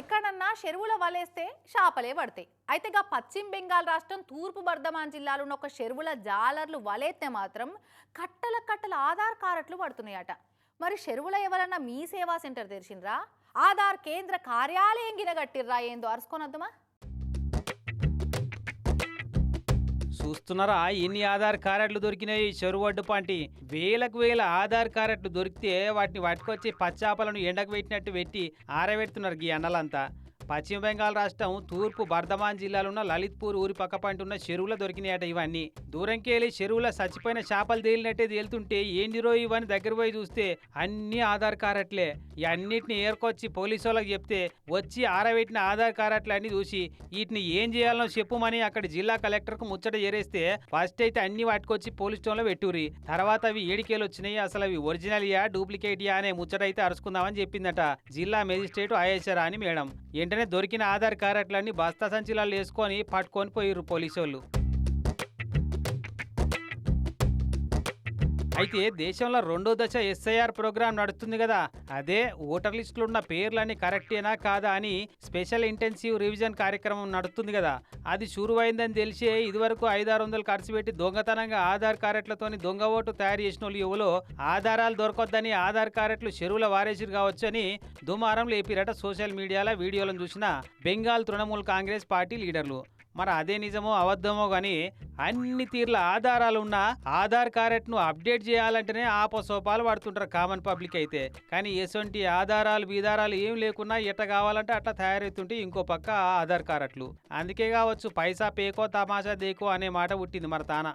ఎక్కడన్నా చెరువుల వలేస్తే చేపలే పడతాయి. అయితే గా పశ్చిమ బెంగాల్ రాష్ట్రం తూర్పు బర్ధమాన్ జిల్లాలో ఉన్న ఒక చెరువుల జాలర్లు వలేస్తే మాత్రం కట్టల కట్టల ఆధార్ కారట్లు పడుతున్నాయట. మరి చెరువుల ఎవరన్నా మీ సేవా సెంటర్ తెరిచిండ్రా? ఆధార్ కేంద్ర కార్యాలయం గిన గట్టిర్రా ఏందో అరుచుకోనద్దుమా చూస్తున్నారా? ఎన్ని ఆధార్ కార్డులు దొరికినాయి? చెరువు అడ్డు పంటి. వేలకు వేల ఆధార్ కార్డులు దొరికితే వాటిని పట్టుకొచ్చి పచ్చాపలను ఎండకు పెట్టినట్టు పెట్టి ఆరబెడుతున్నారు ఈ ఎండలంతా పశ్చిమ బెంగాల్ రాష్ట్రం తూర్పు బర్ధమాన్ జిల్లాలో ఉన్న లలిత్పూర్ ఊరి పక్కపంటి ఉన్న చెరువుల దొరికినాయట ఇవన్నీ. దూరంకెళ్ళి చెరువుల చచ్చిపోయిన చేపలు తేలినట్టే తేలుతుంటే ఏంటిరో ఇవన్నీ దగ్గర పోయి చూస్తే అన్ని ఆధార్ కారట్లే ఇవన్నిటిని ఏర్కొచ్చి పోలీసు వాళ్ళకి చెప్తే వచ్చి ఆరబెట్టిన ఆధార్ కార్డులు అన్ని చూసి వీటిని ఏం చేయాలనో చెప్పుమని అక్కడ జిల్లా కలెక్టర్కు ముచ్చట చేరేస్తే ఫస్ట్ అయితే అన్ని వాటికొచ్చి పోలీస్ స్టేషన్లో పెట్టురి తర్వాత అవి ఏడికేలు వచ్చినాయి అసలు అవి ఒరిజినల్ యా డూప్లికేట్ యా అనే ముచ్చట అయితే అరుచుకుందామని చెప్పిందట జిల్లా మేజిస్ట్రేట్ ఆయేశారా అని మేడం. వెంటనే దొరికిన ఆధార్ కార్డులన్నీ బస్తా సంచిలాలు వేసుకొని పట్టుకొని పోయిర్రు పోలీసు వాళ్ళు అయితే దేశంలో రెండో దశ ఎస్ఐఆర్ ప్రోగ్రాం నడుస్తుంది కదా. అదే ఓటర్ లిస్టులో ఉన్న పేర్లన్నీ కరెక్టేనా కాదా అని స్పెషల్ ఇంటెన్సివ్ రివిజన్ కార్యక్రమం నడుస్తుంది కదా. అది షురువైందని తెలిసే ఇదివరకు ఐదారు వందలు ఖర్చు పెట్టి దొంగతనంగా ఆధార్ కార్డులతోని దొంగ ఓటు తయారు చేసిన వాళ్ళు ఎవరో ఆధారాలు దొరకొద్దని ఆధార్ కార్డులు చెరువుల వారేసిరు కావచ్చని దుమారం లేపిరట సోషల్ మీడియాలో వీడియోలను చూసిన బెంగాల్ తృణమూల్ కాంగ్రెస్ పార్టీ లీడర్లు. మరి అదే నిజమో అబద్ధమో కానీ అన్ని తీర్ల ఆధారాలు ఉన్న ఆధార్ కార్డును అప్డేట్ చేయాలంటేనే ఆపసోపాలు పడుతుంటారు కామన్ పబ్లిక్ అయితే. కానీ ఎటువంటి ఆధారాలు బీధారాలు ఏం లేకున్నా ఎట్ట కావాలంటే అట్లా తయారవుతుంటే ఇంకో పక్క ఆధార్ కార్డులు. అందుకే కావచ్చు పైసా పేకో తమాషా దేకో అనే మాట పుట్టింది మరి తానా.